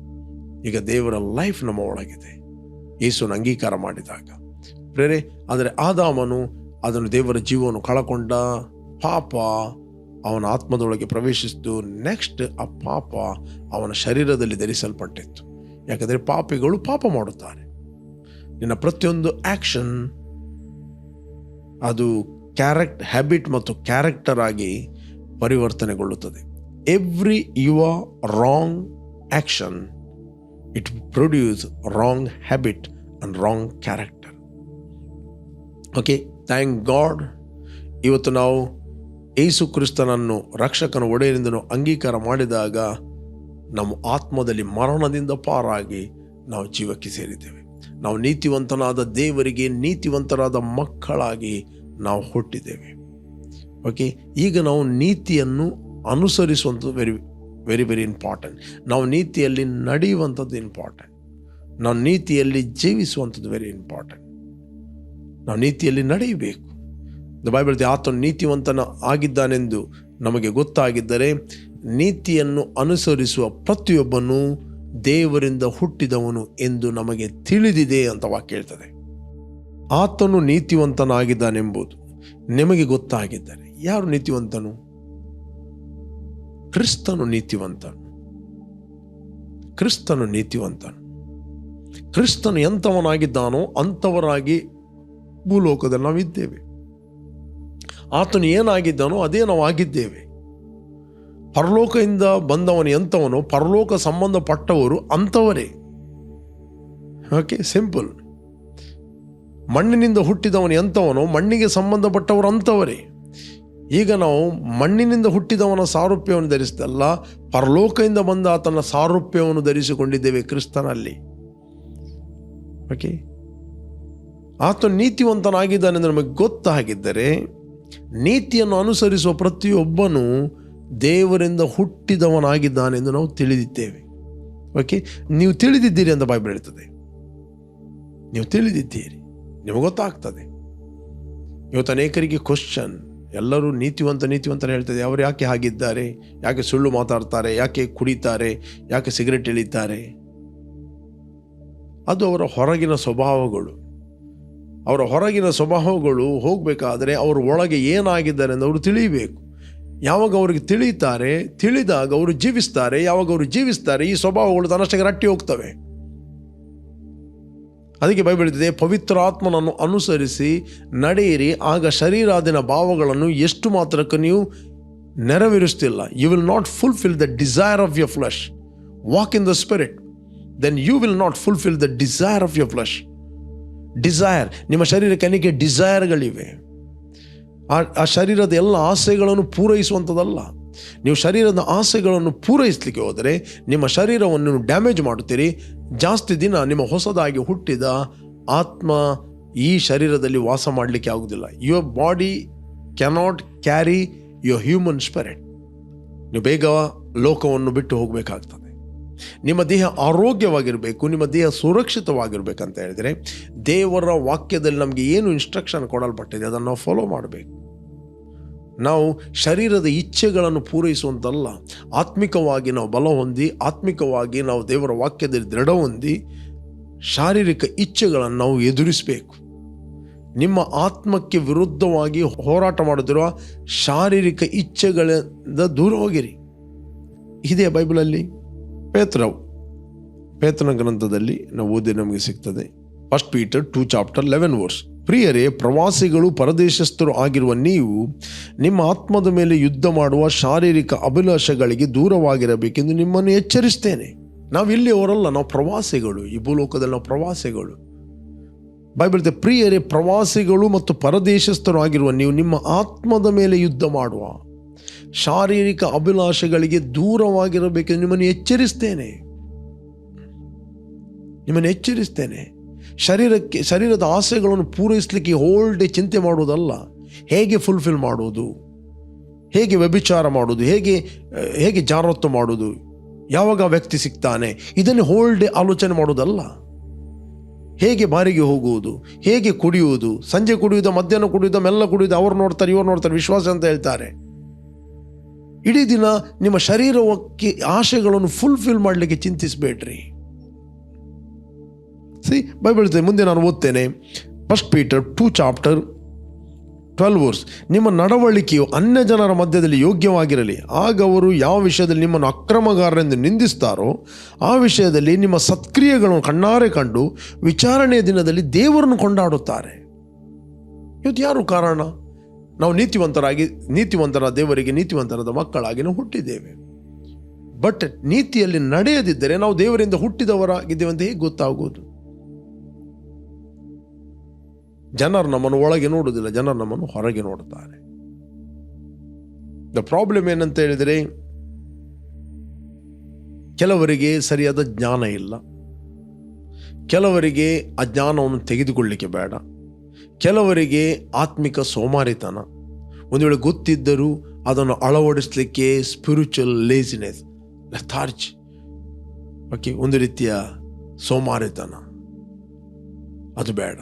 ಈಗ ದೇವರ ಲೈಫ್ ನಮ್ಮ ಒಳಗಿದೆ. ಯೇಸುನ ಅಂಗೀಕಾರ ಮಾಡಿದಾಗ. ಪ್ರೇರೆ, ಆದರೆ ಆದಾಮನು ಅದನ್ನು ದೇವರ ಜೀವವನ್ನು ಕಳಕೊಂಡ ಪಾಪ ಅವನ ಆತ್ಮದೊಳಗೆ ಪ್ರವೇಶಿಸಿದ್ದು ನೆಕ್ಸ್ಟ್ ಆ ಪಾಪ ಅವನ ಶರೀರದಲ್ಲಿ ಧರಿಸಲ್ಪಟ್ಟಿತ್ತು. ಯಾಕಂದರೆ ಪಾಪಿಗಳು ಪಾಪ ಮಾಡುತ್ತಾರೆ. ನಿನ್ನ ಪ್ರತಿಯೊಂದು ಆ್ಯಕ್ಷನ್ ಅದು ಕ್ಯಾರೆಕ್ಟ್ ಹ್ಯಾಬಿಟ್ ಮತ್ತು ಕ್ಯಾರೆಕ್ಟರ್ ಆಗಿ ಪರಿವರ್ತನೆಗೊಳ್ಳುತ್ತದೆ. Every your wrong action it produce wrong habit and wrong character okay thank God ಇವತ್ತು ನಾವು ಏಸು ಕ್ರಿಸ್ತನನ್ನು ರಕ್ಷಕನ ಒಡೆಯರಿಂದನು ಅಂಗೀಕಾರ ಮಾಡಿದಾಗ ನಮ್ಮ ಆತ್ಮದಲ್ಲಿ ಮರಣದಿಂದ ಪಾರಾಗಿ ನಾವು ಜೀವಕ್ಕೆ ಸೇರಿದ್ದೇವೆ. ನಾವು ನೀತಿವಂತನಾದ ದೇವರಿಗೆ ನೀತಿವಂತರಾದ ಮಕ್ಕಳಾಗಿ ನಾವು ಹುಟ್ಟಿದ್ದೇವೆ. ಓಕೆ ಈಗ ನಾವು ನೀತಿಯನ್ನು ಅನುಸರಿಸುವಂಥದ್ದು ವೆರಿ ವೆರಿ ವೆರಿ ಇಂಪಾರ್ಟೆಂಟ್ ನಾವು ನೀತಿಯಲ್ಲಿ ನಡೆಯುವಂಥದ್ದು ಇಂಪಾರ್ಟೆಂಟ್ ನಾವು ನೀತಿಯಲ್ಲಿ ಜೀವಿಸುವಂಥದ್ದು ವೆರಿ ಇಂಪಾರ್ಟೆಂಟ್ ನಾವು ನೀತಿಯಲ್ಲಿ ನಡೆಯಬೇಕು. ದ ಬೈಬಲ್ ಆತನು ನೀತಿವಂತನ ಆಗಿದ್ದಾನೆಂದು ನಮಗೆ ಗೊತ್ತಾಗಿದ್ದರೆ ನೀತಿಯನ್ನು ಅನುಸರಿಸುವ ಪ್ರತಿಯೊಬ್ಬನು ದೇವರಿಂದ ಹುಟ್ಟಿದವನು ಎಂದು ನಮಗೆ ತಿಳಿದಿದೆ ಅಂತ ವಾಕ್ಯ ಹೇಳ್ತದೆ. ಆತನು ನೀತಿವಂತನಾಗಿದ್ದಾನೆಂಬುದು ನಿಮಗೆ ಗೊತ್ತಾಗಿದ್ದರೆ ಯಾರು ನೀತಿವಂತನು? ಕ್ರಿಸ್ತನು ನೀತಿವಂತನು. ಕ್ರಿಸ್ತನು ನೀತಿವಂತನು. ಕ್ರಿಸ್ತನು ಎಂಥವನಾಗಿದ್ದಾನೋ ಅಂಥವರಾಗಿ ಭೂಲೋಕದಲ್ಲಿ ನಾವಿದ್ದೇವೆ. ಆತನು ಏನಾಗಿದ್ದಾನೋ ಅದೇ ನಾವು ಆಗಿದ್ದೇವೆ. ಪರಲೋಕದಿಂದ ಬಂದವನು ಎಂಥವನು ಪರಲೋಕ ಸಂಬಂಧಪಟ್ಟವರು ಅಂಥವರೇ. ಓಕೆ ಸಿಂಪಲ್ ಮಣ್ಣಿನಿಂದ ಹುಟ್ಟಿದವನು ಎಂಥವನು ಮಣ್ಣಿಗೆ ಸಂಬಂಧಪಟ್ಟವರು ಅಂಥವರೇ. ಈಗ ನಾವು ಮಣ್ಣಿನಿಂದ ಹುಟ್ಟಿದವನ ಸಾರೂಪ್ಯವನ್ನು ಧರಿಸಿದಲ್ಲ ಪರಲೋಕದಿಂದ ಬಂದ ಆತನ ಸಾರೂಪ್ಯವನ್ನು ಧರಿಸಿಕೊಂಡಿದ್ದೇವೆ ಕ್ರಿಸ್ತನಲ್ಲಿ. ಓಕೆ ಆತ ನೀತಿವಂತನಾಗಿದ್ದಾನೆಂದು ನಮಗೆ ಗೊತ್ತಾಗಿದ್ದರೆ ನೀತಿಯನ್ನು ಅನುಸರಿಸುವ ಪ್ರತಿಯೊಬ್ಬನು ದೇವರಿಂದ ಹುಟ್ಟಿದವನಾಗಿದ್ದಾನೆ ಎಂದು ನಾವು ತಿಳಿದಿದ್ದೇವೆ. ಓಕೆ ನೀವು ತಿಳಿದಿದ್ದೀರಿ ಅಂತ ಬೈಬಲ್ ಹೇಳ್ತದೆ. ನೀವು ತಿಳಿದಿದ್ದೀರಿ. ನಿಮಗೆ ಗೊತ್ತಾಗ್ತದೆ. ಇವತ್ತು ಅನೇಕರಿಗೆ ಕ್ವಶನ್ ಎಲ್ಲರೂ ನೀತಿವಂತ ನೀತಿವಂತ ಹೇಳ್ತದೆ. ಅವರು ಯಾಕೆ ಹಾಗಿದ್ದಾರೆ? ಯಾಕೆ ಸುಳ್ಳು ಮಾತಾಡ್ತಾರೆ? ಯಾಕೆ ಕುಡಿತಾರೆ? ಯಾಕೆ ಸಿಗರೆಟ್ ಎಳಿತಾರೆ? ಅದು ಅವರ ಹೊರಗಿನ ಸ್ವಭಾವಗಳು. ಅವರ ಹೊರಗಿನ ಸ್ವಭಾವಗಳು ಹೋಗಬೇಕಾದರೆ ಅವ್ರ ಒಳಗೆ ಏನಾಗಿದ್ದಾರೆ ಎಂದು ಅವರು ತಿಳಿಯಬೇಕು ಯಾವಾಗ ಅವ್ರಿಗೆ ತಿಳಿತಾರೆ, ತಿಳಿದಾಗ ಅವರು ಜೀವಿಸ್ತಾರೆ, ಯಾವಾಗ ಅವರು ಜೀವಿಸ್ತಾರೆ, ಈ ಸ್ವಭಾವಗಳು ತನ್ನಷ್ಟಕ್ಕೆ ರಟ್ಟಿ ಹೋಗ್ತವೆ. ಅದಕ್ಕೆ ಬೈಬಲ್ ಪವಿತ್ರ ಆತ್ಮನನ್ನು ಅನುಸರಿಸಿ ನಡೆಯಿರಿ, ಆಗ ಶರೀರಾದಿನ ಭಾವಗಳನ್ನು ಎಷ್ಟು ಮಾತ್ರಕ್ಕೆ ನೀವು ನೆರವೇರಿಸ್ತಿಲ್ಲ. You will not fulfil the desire of your flesh walk in the spirit then you will not fulfil the desire of your flesh desire ನಿಮ್ಮ ಶರೀರಕ್ಕೆ ಅನೇಕ ಡಿಸೈರ್ಗಳಿವೆ ಆ ಆ ಶರೀರದ ಎಲ್ಲ ಆಸೆಗಳನ್ನು ಪೂರೈಸುವಂಥದ್ದಲ್ಲ. ನೀವು ಶರೀರದ ಆಸೆಗಳನ್ನು ಪೂರೈಸಲಿಕ್ಕೆ ಹೋದರೆ ನಿಮ್ಮ ಶರೀರವನ್ನು ಡ್ಯಾಮೇಜ್ ಮಾಡುತ್ತೀರಿ. ಜಾಸ್ತಿ ದಿನ ನಿಮ್ಮ ಹೊಸದಾಗಿ ಹುಟ್ಟಿದ ಆತ್ಮ ಈ ಶರೀರದಲ್ಲಿ ವಾಸ ಮಾಡಲಿಕ್ಕೆ ಆಗುವುದಿಲ್ಲ. Your body cannot carry your human spirit ನೀವು ಬೇಗ ಲೋಕವನ್ನು ಬಿಟ್ಟು ಹೋಗಬೇಕಾಗ್ತದೆ. ನಿಮ್ಮ ದೇಹ ಆರೋಗ್ಯವಾಗಿರಬೇಕು, ನಿಮ್ಮ ದೇಹ ಸುರಕ್ಷಿತವಾಗಿರ್ಬೇಕಂತ ಹೇಳಿದರೆ ದೇವರ ವಾಕ್ಯದಲ್ಲಿ ನಮಗೆ ಏನು ಇನ್ಸ್ಟ್ರಕ್ಷನ್ ಕೊಡಲ್ಪಟ್ಟಿದೆ ಅದನ್ನು ನಾವು ಫಾಲೋ ಮಾಡಬೇಕು. ನಾವು ಶರೀರದ ಇಚ್ಛೆಗಳನ್ನು ಪೂರೈಸುವಂತಲ್ಲ, ಆತ್ಮಿಕವಾಗಿ ನಾವು ಬಲ ಹೊಂದಿ, ಆತ್ಮಿಕವಾಗಿ ನಾವು ದೇವರ ವಾಕ್ಯದಲ್ಲಿ ದೃಢ ಹೊಂದಿ ಶಾರೀರಿಕ ಇಚ್ಛೆಗಳನ್ನು ನಾವು ಎದುರಿಸಬೇಕು. ನಿಮ್ಮ ಆತ್ಮಕ್ಕೆ ವಿರುದ್ಧವಾಗಿ ಹೋರಾಟ ಮಾಡುತ್ತಿರುವ ಶಾರೀರಿಕ ಇಚ್ಛೆಗಳಿಂದ ದೂರ ಹೋಗಿರಿ. ಇದೆಯಾ ಬೈಬಲಲ್ಲಿ ಪೇತ್ರವು ಪೇತ್ರನ ಗ್ರಂಥದಲ್ಲಿ ನಾವು ಓದಿ ನಮಗೆ ಸಿಗ್ತದೆ. First Peter two chapter eleven verse ಪ್ರಿಯರೇ, ಪ್ರವಾಸಿಗಳು ಪರದೇಶಸ್ಥರು ಆಗಿರುವ ನೀವು ನಿಮ್ಮ ಆತ್ಮದ ಮೇಲೆ ಯುದ್ಧ ಮಾಡುವ ಶಾರೀರಿಕ ಅಭಿಲಾಷಗಳಿಗೆ ದೂರವಾಗಿರಬೇಕೆಂದು ನಿಮ್ಮನ್ನು ಎಚ್ಚರಿಸ್ತೇನೆ. ನಾವು ಇಲ್ಲಿ ಅವರಲ್ಲ, ನಾವು ಪ್ರವಾಸಿಗಳು, ಈ ಭೂಲೋಕದಲ್ಲಿ ನಾವು ಪ್ರವಾಸಿಗಳು. ಬೈಬಲ್ ಪ್ರಿಯರೇ, ಪ್ರವಾಸಿಗಳು ಮತ್ತು ಪರದೇಶಸ್ಥರು ಆಗಿರುವ ನೀವು ನಿಮ್ಮ ಆತ್ಮದ ಮೇಲೆ ಯುದ್ಧ ಮಾಡುವ ಶಾರೀರಿಕ ಅಭಿಲಾಷೆಗಳಿಗೆ ದೂರವಾಗಿರಬೇಕೆಂದು ನಿಮ್ಮನ್ನು ಎಚ್ಚರಿಸ್ತೇನೆ. ನಿಮ್ಮನ್ನು ಎಚ್ಚರಿಸ್ತೇನೆ. ಶರೀರಕ್ಕೆ, ಶರೀರದ ಆಸೆಗಳನ್ನು ಪೂರೈಸಲಿಕ್ಕೆ ಹೋಲ್ ಡೇ ಚಿಂತೆ ಮಾಡುವುದಲ್ಲ. ಹೇಗೆ ಫುಲ್ಫಿಲ್ ಮಾಡುವುದು? ಹೇಗೆ ವ್ಯಭಿಚಾರ ಮಾಡುವುದು? ಹೇಗೆ ಹೇಗೆ ಜಾರತ್ತು ಮಾಡುವುದು? ಯಾವಾಗ ವ್ಯಕ್ತಿ ಸಿಗ್ತಾನೆ? ಇದನ್ನು ಹೋಲ್ ಡೇ ಆಲೋಚನೆ ಮಾಡುವುದಲ್ಲ. ಹೇಗೆ ಬಾರಿಗೆ ಹೋಗುವುದು? ಹೇಗೆ ಕುಡಿಯುವುದು? ಸಂಜೆ ಕುಡಿಯುವುದು, ಮಧ್ಯಾಹ್ನ ಕುಡಿಯುವುದು, ಮೆಲ್ಲ ಕುಡಿಯುವುದು, ಅವ್ರು ನೋಡ್ತಾರೆ, ಇವ್ರು ನೋಡ್ತಾರೆ, ವಿಶ್ವಾಸ ಅಂತ ಹೇಳ್ತಾರೆ. ಇಡೀ ದಿನ ನಿಮ್ಮ ಶರೀರಕ್ಕೆ ಆಶೆಗಳನ್ನು ಫುಲ್ಫಿಲ್ ಮಾಡಲಿಕ್ಕೆ ಚಿಂತಿಸಬೇಡ್ರಿ. ಸಿ ಬೈಬಲ್ ಮುಂದೆ ನಾನು ಓದ್ತೇನೆ. First Peter two chapter twelve verse ನಿಮ್ಮ ನಡವಳಿಕೆಯು ಅನ್ಯ ಜನರ ಮಧ್ಯದಲ್ಲಿ ಯೋಗ್ಯವಾಗಿರಲಿ. ಆಗ ಅವರು ಯಾವ ವಿಷಯದಲ್ಲಿ ನಿಮ್ಮನ್ನು ಅಕ್ರಮಗಾರರೆಂದು ನಿಂದಿಸ್ತಾರೋ, ಆ ವಿಷಯದಲ್ಲಿ ನಿಮ್ಮ ಸತ್ಕ್ರಿಯೆಗಳನ್ನು ಕಣ್ಣಾರೆ ಕಂಡು ವಿಚಾರಣೆಯ ದಿನದಲ್ಲಿ ದೇವರನ್ನು ಕೊಂಡಾಡುತ್ತಾರೆ. ಇವತ್ತು ಯಾರು ಕಾರಣ? ನಾವು ನೀತಿವಂತರಾಗಿ, ನೀತಿವಂತರ ದೇವರಿಗೆ ನೀತಿವಂತರದ ಮಕ್ಕಳಾಗಿ ಹುಟ್ಟಿದ್ದೇವೆ. ಬಟ್ ನೀತಿಯಲ್ಲಿ ನಡೆಯದಿದ್ದರೆ ನಾವು ದೇವರಿಂದ ಹುಟ್ಟಿದವರಾಗಿದ್ದೇವೆ ಅಂತ ಹೇಗೆ ಗೊತ್ತಾಗುವುದು? ಜನರು ನಮ್ಮನ್ನು ಒಳಗೆ ನೋಡುವುದಿಲ್ಲ, ಜನರು ನಮ್ಮನ್ನು ಹೊರಗೆ ನೋಡುತ್ತಾರೆ. ದ ಪ್ರಾಬ್ಲಮ್ ಏನಂತ ಹೇಳಿದರೆ, ಕೆಲವರಿಗೆ ಸರಿಯಾದ ಜ್ಞಾನ ಇಲ್ಲ. ಕೆಲವರಿಗೆ ಆ ಜ್ಞಾನವನ್ನು ತೆಗೆದುಕೊಳ್ಳಿಕ್ಕೆ ಬೇಡ. ಕೆಲವರಿಗೆ ಆತ್ಮಿಕ ಸೋಮಾರಿತನ. ಒಂದು ವೇಳೆ ಗೊತ್ತಿದ್ದರೂ ಅದನ್ನು ಅಳವಡಿಸಲಿಕ್ಕೆ ಸ್ಪಿರಿಚುವಲ್ ಲೇಸಿನೆಸ್ ಲೆಥಾರ್ಜ್ ಓಕೆ ಒಂದು ರೀತಿಯ ಸೋಮಾರಿತನ. ಅದು ಬೇಡ.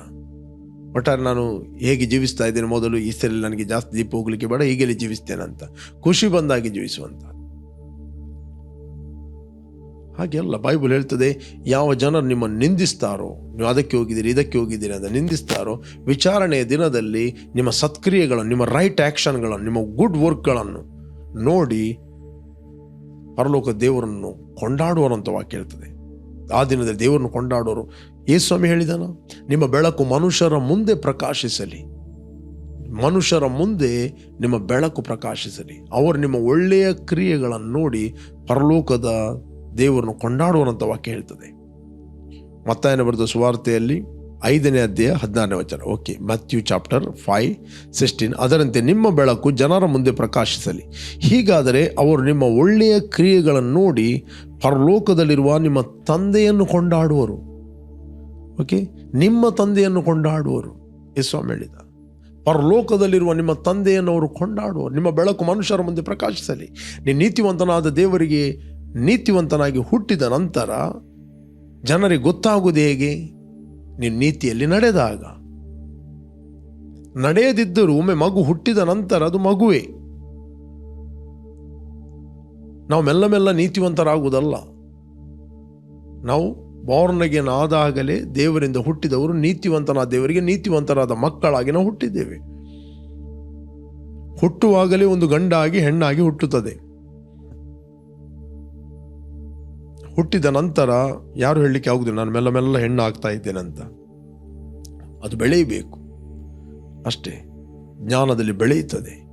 ಒಟ್ಟಾರೆ ನಾನು ಹೇಗೆ ಜೀವಿಸ್ತಾ ಇದ್ದೇನೆ ಮೊದಲು, ಈ ಸರಿ ನನಗೆ ಜಾಸ್ತಿ ದೀಪ ಹೋಗ್ಲಿಕ್ಕೆ ಬೇಡ ಹೀಗೆಲ್ಲಿ ಜೀವಿಸ್ತೇನೆ ಅಂತ. ಖುಷಿ ಬಂದಾಗಿ ಜೀವಿಸುವಂತ ಹಾಗೆಲ್ಲ ಬೈಬಲ್ ಹೇಳ್ತದೆ, ಯಾವ ಜನರು ನಿಮ್ಮನ್ನು ನಿಂದಿಸ್ತಾರೋ, ನೀವು ಅದಕ್ಕೆ ಹೋಗಿದ್ದೀರಿ, ಇದಕ್ಕೆ ಹೋಗಿದ್ದೀರಿ ಅಂತ ನಿಂದಿಸ್ತಾರೋ, ವಿಚಾರಣೆಯ ದಿನದಲ್ಲಿ ನಿಮ್ಮ ಸತ್ಕ್ರಿಯೆಗಳನ್ನು, ನಿಮ್ಮ ರೈಟ್ ಆ್ಯಕ್ಷನ್ಗಳನ್ನು ನಿಮ್ಮ ಗುಡ್ ವರ್ಕ್ಗಳನ್ನು ನೋಡಿ ಪರಲೋಕ ದೇವರನ್ನು ಕೊಂಡಾಡುವರಂತ ವಾಕ್ಯ ಹೇಳ್ತದೆ. ಆ ದಿನದಲ್ಲಿ ದೇವರನ್ನು ಕೊಂಡಾಡೋರು ಸ್ವಾಮಿ ಹೇಳಿದನು? ನಿಮ್ಮ ಬೆಳಕು ಮನುಷ್ಯರ ಮುಂದೆ ಪ್ರಕಾಶಿಸಲಿ. ಮನುಷ್ಯರ ಮುಂದೆ ನಿಮ್ಮ ಬೆಳಕು ಪ್ರಕಾಶಿಸಲಿ. ಅವರು ನಿಮ್ಮ ಒಳ್ಳೆಯ ಕ್ರಿಯೆಗಳನ್ನು ನೋಡಿ ಪರಲೋಕದ ದೇವರನ್ನು ಕೊಂಡಾಡುವಂಥ ವಾಕ್ಯ ಹೇಳ್ತದೆ. ಮತ್ತಾಯನ ಬರೆದ ಸುವಾರ್ತೆಯಲ್ಲಿ ಐದನೇ ಅಧ್ಯಾಯ ಹದಿನಾರನೇ ವಚನ. Okay Matthew chapter five sixteen ಅದರಂತೆ ನಿಮ್ಮ ಬೆಳಕು ಜನರ ಮುಂದೆ ಪ್ರಕಾಶಿಸಲಿ. ಹೀಗಾದರೆ ಅವರು ನಿಮ್ಮ ಒಳ್ಳೆಯ ಕ್ರಿಯೆಗಳನ್ನು ನೋಡಿ ಪರಲೋಕದಲ್ಲಿರುವ ನಿಮ್ಮ ತಂದೆಯನ್ನು ಕೊಂಡಾಡುವರು. ಓಕೆ ನಿಮ್ಮ ತಂದೆಯನ್ನು ಕೊಂಡಾಡುವರು. ಯಸ್ವಾಮಿ ಹೇಳಿದ. ಪರಲೋಕದಲ್ಲಿರುವ ನಿಮ್ಮ ತಂದೆಯನ್ನು ಅವರು ಕೊಂಡಾಡುವರು. ನಿಮ್ಮ ಬೆಳಕು ಮನುಷ್ಯರ ಮುಂದೆ ಪ್ರಕಾಶಿಸಲಿ. ನೀನು ನೀತಿವಂತನಾದ ದೇವರಿಗೆ ನೀತಿವಂತನಾಗಿ ಹುಟ್ಟಿದ ನಂತರ ಜನರಿಗೆ ಗೊತ್ತಾಗುವುದು ಹೇಗೆ? ನೀನು ನೀತಿಯಲ್ಲಿ ನಡೆದಾಗ. ನಡೆಯದಿದ್ದರೂ ಒಮ್ಮೆ ಮಗು ಹುಟ್ಟಿದ ನಂತರ ಅದು ಮಗುವೇ. ನಾವು ಮೆಲ್ಲ ಮೆಲ್ಲ ನೀತಿವಂತರಾಗುವುದಲ್ಲ. ನಾವು ಬೋರ್ನಗೆ ಆದಾಗಲೇ ದೇವರಿಂದ ಹುಟ್ಟಿದವರು ನೀತಿವಂತನಾದ ದೇವರಿಗೆ ನೀತಿವಂತರಾದ ಮಕ್ಕಳಾಗಿ ನಾವು ಹುಟ್ಟಿದ್ದೇವೆ. ಹುಟ್ಟುವಾಗಲೇ ಒಂದು ಗಂಡಾಗಿ ಹೆಣ್ಣಾಗಿ ಹುಟ್ಟುತ್ತದೆ. ಹುಟ್ಟಿದ ನಂತರ ಯಾರು ಹೇಳಲಿಕ್ಕೆ ಆಗುದಿಲ್ಲ. ನಾನು ಮೆಲ್ಲ ಮೆಲ್ಲ ಹೆಣ್ಣು ಆಗ್ತಾ ಅಂತ. ಅದು ಬೆಳೆಯಬೇಕು. ಅಷ್ಟೇ. ಜ್ಞಾನದಲ್ಲಿ ಬೆಳೆಯುತ್ತದೆ.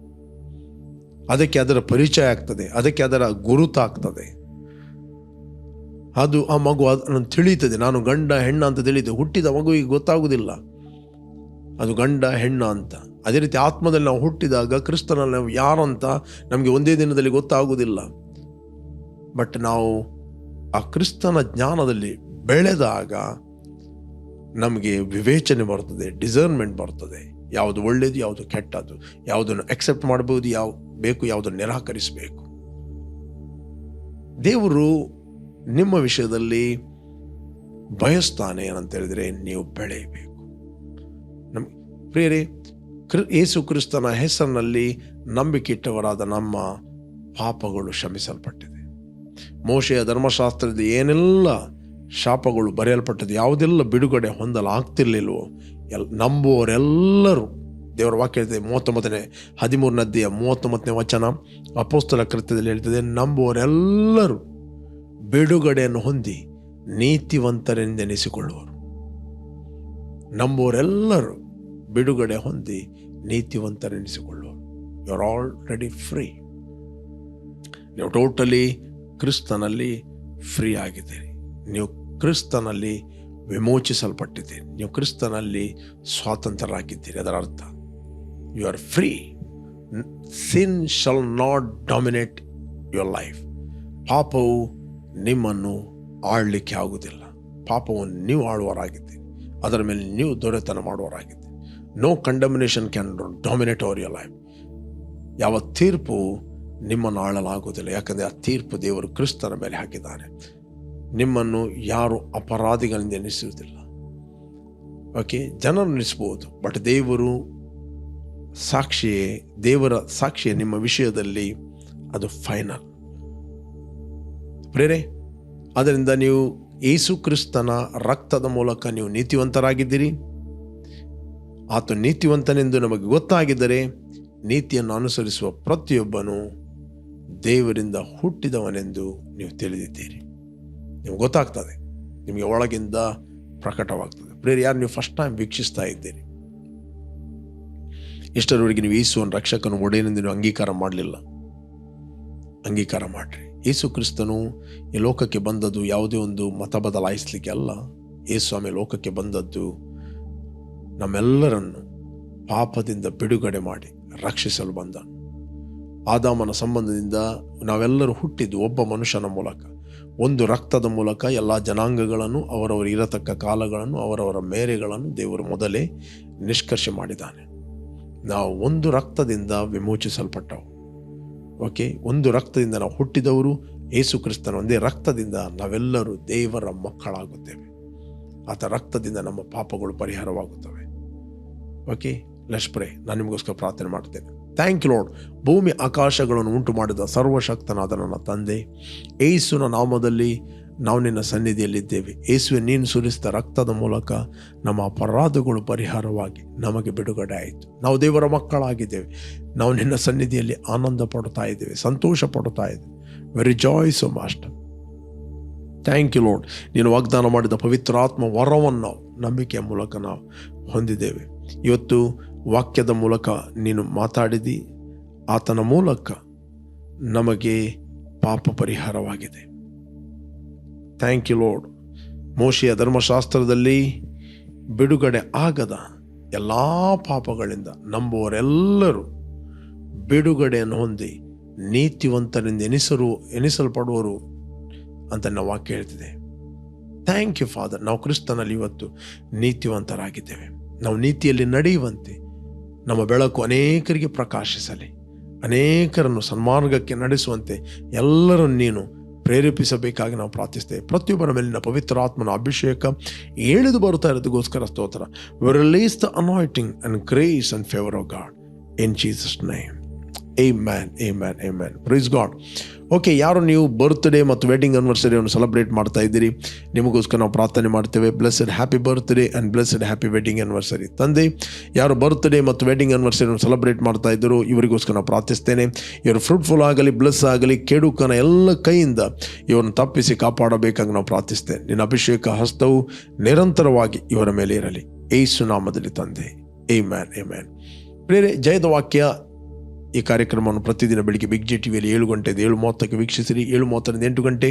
ಅದಕ್ಕೆ ಅದರ ಪರಿಚಯ ಆಗ್ತದೆ. ಅದಕ್ಕೆ ಅದರ ಗುರುತಾಗ್ತದೆ. ಅದು ಆ ಮಗು ಅದನ್ನು ತಿಳಿಯುತ್ತದೆ. ನಾನು ಗಂಡ ಹೆಣ್ಣ ಅಂತ ತಿಳಿಯುತ್ತೆ ಹುಟ್ಟಿದ ಮಗುವಿಗೆ ಗೊತ್ತಾಗುವುದಿಲ್ಲ. ಅದು ಗಂಡ ಹೆಣ್ಣ ಅಂತ. ಅದೇ ರೀತಿ ಆತ್ಮದಲ್ಲಿ ನಾವು ಹುಟ್ಟಿದಾಗ ಕ್ರಿಸ್ತನಲ್ಲಿ ನಾವು ಯಾರು ಅಂತ ನಮಗೆ ಒಂದೇ ದಿನದಲ್ಲಿ ಗೊತ್ತಾಗುವುದಿಲ್ಲ. ಬಟ್ ನಾವು ಆ ಕ್ರಿಸ್ತನ ಜ್ಞಾನದಲ್ಲಿ ಬೆಳೆದಾಗ ನಮಗೆ ವಿವೇಚನೆ ಬರ್ತದೆ ಡಿಸರ್ನ್ಮೆಂಟ್ ಬರ್ತದೆ. ಯಾವುದು ಒಳ್ಳೆಯದು ಯಾವುದು ಕೆಟ್ಟದ್ದು, ಯಾವುದನ್ನು ಅಕ್ಸೆಪ್ಟ್ ಮಾಡಬಹುದು ಯಾವ, ಬೇಕು, ಯಾವುದನ್ನು ನಿರಾಕರಿಸಬೇಕು. ದೇವರು ನಿಮ್ಮ ವಿಷಯದಲ್ಲಿ ಬಯಸ್ತಾನೆ ಏನಂತ ಹೇಳಿದರೆ ನೀವು ಬೆಳೆಯಬೇಕು. ನಮ್, ಪ್ರಿಯರೇ, ಕ್ರಿ ಯೇಸು ಕ್ರಿಸ್ತನ ಹೆಸರಿನಲ್ಲಿ ನಂಬಿಕೆಯಿಟ್ಟವರಾದ ನಮ್ಮ ಪಾಪಗಳು ಕ್ಷಮಿಸಲ್ಪಟ್ಟಿದೆ. ಮೋಶೆಯ ಧರ್ಮಶಾಸ್ತ್ರದ ಏನೆಲ್ಲ ಶಾಪಗಳು ಬರೆಯಲ್ಪಟ್ಟದ್ದು ಯಾವುದೆಲ್ಲ ಬಿಡುಗಡೆ ಹೊಂದಲಾಗ್ತಿರ್ಲಿಲ್ವೋ, ಎಲ್ ನಂಬುವವರೆಲ್ಲರೂ, ದೇವರ ವಾಕ್ಯ ಹೇಳ್ತದೆ ಮೂವತ್ತೊಂಬತ್ತನೇ ಹದಿಮೂರು ಅಧ್ಯಾಯ ಮೂವತ್ತೊಂಬತ್ತನೇ ವಚನ, ಅಪೋಸ್ತಲ ಕೃತ್ಯದಲ್ಲಿ ಹೇಳ್ತದೆ, ನಂಬುವವರೆಲ್ಲರೂ ಬಿಡುಗಡೆಯನ್ನು ಹೊಂದಿ ನೀತಿವಂತರೆಂದೆನಿಸಿಕೊಳ್ಳುವರು. ನಂಬುವರೆಲ್ಲರೂ ಬಿಡುಗಡೆ ಹೊಂದಿ ನೀತಿವಂತರೆನಿಸಿಕೊಳ್ಳುವರು ಯು ಆರ್ ಆಲ್ರೆಡಿ ಫ್ರೀ ನೀವು ಟೋಟಲಿ ಕ್ರಿಸ್ತನಲ್ಲಿ ಫ್ರೀ ಆಗಿದ್ದೀರಿ. ನೀವು ಕ್ರಿಸ್ತನಲ್ಲಿ ವಿಮೋಚಿಸಲ್ಪಟ್ಟಿದ್ದೀರಿ. ನೀವು ಕ್ರಿಸ್ತನಲ್ಲಿ ಸ್ವಾತಂತ್ರ್ಯರಾಗಿದ್ದೀರಿ ಅದರ ಅರ್ಥ. You are free sin shall not dominate your life ಪಾಪವು ನಿಮ್ಮನ್ನು ಆಳಲಿಕ್ಕೆ ಆಗುವುದಿಲ್ಲ. ಪಾಪವು ನೀವು ಆಳುವರಾಗಿದ್ದೀರಿ ಅದರ ಮೇಲೆ ನೀವು ದೊರೆತನ ಮಾಡುವರಾಗಿದ್ದೀರಿ no condemnation can dominate over your life ಯಾವ ತೀರ್ಪು ನಿಮ್ಮನ್ನು ಆಳಲಾಗುವುದಿಲ್ಲ. ಯಾಕಂದರೆ ಆ ತೀರ್ಪು ದೇವರು ಕ್ರಿಸ್ತನ ಮೇಲೆ ಹಾಕಿದ್ದಾನೆ. ನಿಮ್ಮನ್ನು ಯಾರು ಅಪರಾಧಿಗಳಿಂದ ಎನಿಸುವುದಿಲ್ಲ ಓಕೆ ಜನರು ನಿಲ್ಲಿಸ್ಬೋದು ಬಟ್ ದೇವರು ಸಾಕ್ಷಿಯೇ, ದೇವರ ಸಾಕ್ಷಿಯೇ ನಿಮ್ಮ ವಿಷಯದಲ್ಲಿ ಅದು ಫೈನಲ್ ಪ್ರೇರೆ ಅದರಿಂದ ನೀವು ಯೇಸು ಕ್ರಿಸ್ತನ ರಕ್ತದ ಮೂಲಕ ನೀವು ನೀತಿವಂತರಾಗಿದ್ದೀರಿ. ಆತ ನೀತಿವಂತನೆಂದು ನಮಗೆ ಗೊತ್ತಾಗಿದ್ದರೆ ನೀತಿಯನ್ನು ಅನುಸರಿಸುವ ಪ್ರತಿಯೊಬ್ಬನು ದೇವರಿಂದ ಹುಟ್ಟಿದವನೆಂದು ನೀವು ತಿಳಿದಿದ್ದೀರಿ. ನಿಮ್ಗೆ ಗೊತ್ತಾಗ್ತದೆ, ನಿಮಗೆ ಒಳಗಿಂದ ಪ್ರಕಟವಾಗ್ತದೆ. ಪ್ರೇರಿ ಯಾರು ನೀವು ಫಸ್ಟ್ ಟೈಮ್ ವೀಕ್ಷಿಸ್ತಾ ಇದ್ದೀರಿ? ಇಷ್ಟರವರೆಗೆ ನೀವು ಯೇಸುವನ್ನು ರಕ್ಷಕನು ಒಡೆಯನೆಂದು ನೀವು ಅಂಗೀಕಾರ ಮಾಡಲಿಲ್ಲ. ಅಂಗೀಕಾರ ಮಾಡಿರಿ. ಯೇಸು ಕ್ರಿಸ್ತನು ಈ ಲೋಕಕ್ಕೆ ಬಂದದ್ದು ಯಾವುದೇ ಒಂದು ಮತ ಬದಲಾಯಿಸಲಿಕ್ಕೆ ಅಲ್ಲ. ಯೇಸು ಆಮೇಲೆ ಲೋಕಕ್ಕೆ ಬಂದದ್ದು ನಮ್ಮೆಲ್ಲರನ್ನು ಪಾಪದಿಂದ ಬಿಡುಗಡೆ ಮಾಡಿ ರಕ್ಷಿಸಲು ಬಂದ ಆದಾಮನ ಸಂಬಂಧದಿಂದ ನಾವೆಲ್ಲರೂ ಹುಟ್ಟಿದ್ದು ಒಬ್ಬ ಮನುಷ್ಯನ ಮೂಲಕ. ಒಂದು ರಕ್ತದ ಮೂಲಕ ಎಲ್ಲ ಜನಾಂಗಗಳನ್ನು, ಅವರವರ ಇರತಕ್ಕ ಕಾಲಗಳನ್ನು, ಅವರವರ ಮೇರೆಗಳನ್ನು ದೇವರು ಮೊದಲೇ ನಿಷ್ಕರ್ಷೆ ಮಾಡಿದ್ದಾನೆ. ನಾವು ಒಂದು ರಕ್ತದಿಂದ ವಿಮೋಚಿಸಲ್ಪಟ್ಟವು. ಓಕೆ, ಒಂದು ರಕ್ತದಿಂದ ನಾವು ಹುಟ್ಟಿದವರು ಯೇಸು ಕ್ರಿಸ್ತನ, ಒಂದೇ ರಕ್ತದಿಂದ ನಾವೆಲ್ಲರೂ ದೇವರ ಮಕ್ಕಳಾಗುತ್ತೇವೆ. ಆತ ರಕ್ತದಿಂದ ನಮ್ಮ ಪಾಪಗಳು ಪರಿಹಾರವಾಗುತ್ತವೆ. ಓಕೆ ಲಶ್ಪ್ರೆ ನಾನು ನಿಮಗೋಸ್ಕರ ಪ್ರಾರ್ಥನೆ ಮಾಡ್ತೇನೆ. ಥ್ಯಾಂಕ್ ಯು ಲಾರ್ಡ್ ಭೂಮಿ ಆಕಾಶಗಳನ್ನು ಉಂಟು ಮಾಡಿದ ಸರ್ವಶಕ್ತನಾದ ನನ್ನ ತಂದೆ. ಏಸುನ ನಾಮದಲ್ಲಿ ನಾವು ನಿನ್ನ ಸನ್ನಿಧಿಯಲ್ಲಿದ್ದೇವೆ. ಏಸುವೆ ನೀನು ಸುರಿಸಿದ ರಕ್ತದ ಮೂಲಕ ನಮ್ಮ ಅಪರಾಧಗಳು ಪರಿಹಾರವಾಗಿ ನಮಗೆ ಬಿಡುಗಡೆ ಆಯಿತು ನಾವು ದೇವರ ಮಕ್ಕಳಾಗಿದ್ದೇವೆ. ನಾವು ನಿನ್ನ ಸನ್ನಿಧಿಯಲ್ಲಿ ಆನಂದ ಪಡ್ತಾ ಇದ್ದೇವೆ, ಸಂತೋಷ ಪಡ್ತಾ ಇದ್ದೇವೆ. Very joys master thank you lord ನೀನು ವಾಗ್ದಾನ ಮಾಡಿದ ಪವಿತ್ರಾತ್ಮ ವರವನ್ನು ನಂಬಿಕೆಯ ಮೂಲಕ ನಾವು ಹೊಂದಿದ್ದೇವೆ. ಇವತ್ತು ವಾಕ್ಯದ ಮೂಲಕ ನೀನು ಮಾತಾಡಿದಿ, ಆತನ ಮೂಲಕ ನಮಗೆ ಪಾಪ ಪರಿಹಾರವಾಗಿದೆ. ಥ್ಯಾಂಕ್ ಯು ಲೋಡ್ ಮೋಶಿಯ ಧರ್ಮಶಾಸ್ತ್ರದಲ್ಲಿ ಬಿಡುಗಡೆ ಆಗದ ಎಲ್ಲ ಪಾಪಗಳಿಂದ ನಂಬುವರೆಲ್ಲರೂ ಬಿಡುಗಡೆಯನ್ನು ಹೊಂದಿ ನೀತಿವಂತರಿಂದ ಎನಿಸರು, ಎನಿಸಲ್ಪಡುವರು ಅಂತ ನಾವು ವಾಕ್ಯ ಹೇಳ್ತಿದೆ. ಥ್ಯಾಂಕ್ ಯು ಫಾದರ್ ನಾವು ಕ್ರಿಸ್ತನಲ್ಲಿ ಇವತ್ತು ನೀತಿವಂತರಾಗಿದ್ದೇವೆ. ನಾವು ನೀತಿಯಲ್ಲಿ ನಡೆಯುವಂತೆ ನಮ್ಮ ಬೆಳಕು ಅನೇಕರಿಗೆ ಪ್ರಕಾಶಿಸಲಿ. ಅನೇಕರನ್ನು ಸನ್ಮಾರ್ಗಕ್ಕೆ ನಡೆಸುವಂತೆ ಎಲ್ಲರನ್ನು ನೀನು ಪ್ರೇರೇಪಿಸಬೇಕಾಗಿ ನಾವು ಪ್ರಾರ್ಥಿಸ್ತೇವೆ. ಪ್ರತಿಯೊಬ್ಬರ ಮೇಲಿನ ಪವಿತ್ರ ಆತ್ಮನ ಅಭಿಷೇಕ ಏಳಿದು ಬರುತ್ತಾ ಇರೋದಕ್ಕೋಸ್ಕರ ಸ್ತೋತ್ರ. Release the anointing and grace and favour of God in Jesus name amen amen amen praise God okay ಯಾರು ನೀವು ಬರ್ತ್ಡೇ ಮತ್ತು ವೆಡ್ಡಿಂಗ್ ಅನಿವರ್ಸರಿಯನ್ನು ಸೆಲೆಬ್ರೇಟ್ ಮಾಡ್ತಾ ಇದ್ದೀರಿ? ನಿಮಗೋಸ್ಕರ ನಾವು ಪ್ರಾರ್ಥನೆ ಮಾಡ್ತೇವೆ. Blessed happy birthday and blessed happy wedding anniversary ತಂದೆ, ಯಾರು ಬರ್ತ್ಡೇ ಮತ್ತು ವೆಡ್ಡಿಂಗ್ ಅನಿವರ್ಸರಿಯನ್ನು ಸೆಲೆಬ್ರೇಟ್ ಮಾಡ್ತಾ ಇದ್ದರು, ಇವರಿಗೋಸ್ಕರ ನಾವು ಪ್ರಾರ್ಥಿಸ್ತೇನೆ. ಇವರು ಫ್ರೂಟ್ಫುಲ್ ಆಗಲಿ ಬ್ಲೆಸ್ ಆಗಲಿ ಕೆಡುಕನ ಎಲ್ಲ ಕೈಯಿಂದ ಇವರನ್ನು ತಪ್ಪಿಸಿ ಕಾಪಾಡಬೇಕಾಗಿ ನಾವು ಪ್ರಾರ್ಥಿಸ್ತೇನೆ. ನಿನ್ನ ಅಭಿಷೇಕ ಹಸ್ತವು ನಿರಂತರವಾಗಿ ಇವರ ಮೇಲೆ ಇರಲಿ. ಏಸು ನಾಮದಲ್ಲಿ ತಂದೆ. ಏ ಮ್ಯಾನ್ ಏ ಮ್ಯಾನ್ ಬೇರೆ ಜಯದ ವಾಕ್ಯ ಈ ಕಾರ್ಯಕ್ರಮವನ್ನು ಪ್ರತಿದಿನ ಬೆಳಿಗ್ಗೆ ಬಿಗ್ ಜಿ ಟಿವಿಯಲ್ಲಿ ಏಳು ಗಂಟೆದು ಏಳು ಮೂವತ್ತಕ್ಕೆ ವೀಕ್ಷಿಸಿರಿ. ಏಳು ಮೂವತ್ತರಿಂದ ಎಂಟು ಗಂಟೆ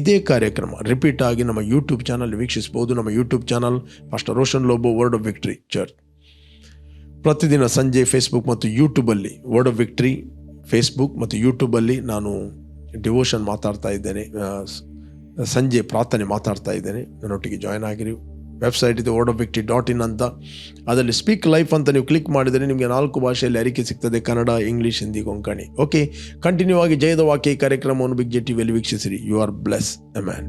ಇದೇ ಕಾರ್ಯಕ್ರಮ. ರಿಪೀಟ್ ಆಗಿ ನಮ್ಮ ಯೂಟ್ಯೂಬ್ ಚಾನಲ್ ವೀಕ್ಷಿಸಬಹುದು. ನಮ್ಮ YouTube channel pastor Roshan Lobo word of victory church ಪ್ರತಿದಿನ ಸಂಜೆ ಫೇಸ್ಬುಕ್ ಮತ್ತು ಯೂಟ್ಯೂಬಲ್ಲಿ ವರ್ಡ್ ಆಫ್ ವಿಕ್ಟ್ರಿ ಫೇಸ್ಬುಕ್ ಮತ್ತು ಯೂಟ್ಯೂಬಲ್ಲಿ ನಾನು ಡಿವೋಷನ್ ಮಾತಾಡ್ತಾ ಇದ್ದೇನೆ. ಸಂಜೆ ಪ್ರಾರ್ಥನೆ ಮಾತಾಡ್ತಾ ಇದ್ದೇನೆ. ನನ್ನೊಟ್ಟಿಗೆ ಜಾಯ್ನ್ ಆಗಿರಿ. ವೆಬ್ಸೈಟ್ ಇದೆ ಓಡೋ ಆಫ್ ಡಾಟ್ ಇನ್ ಅಂತ. ಅದರಲ್ಲಿ ಸ್ಪೀಕ್ ಲೈಫ್ ಅಂತ ನೀವು ಕ್ಲಿಕ್ ಮಾಡಿದರೆ ನಿಮಗೆ ನಾಲ್ಕು ಭಾಷೆಯಲ್ಲಿ ಅರಿಕೆ ಸಿಗ್ತದೆ, Kannada English Hindi Konkani okay continue ಆಗಿ ಜಯದ ವಾಕ್ಯ ಕಾರ್ಯಕ್ರಮವನ್ನು ಬಿಗ್ ಜೆ ಟಿವಿಯಲ್ಲಿ ವೀಕ್ಷಿಸಿರಿ. You are bless amen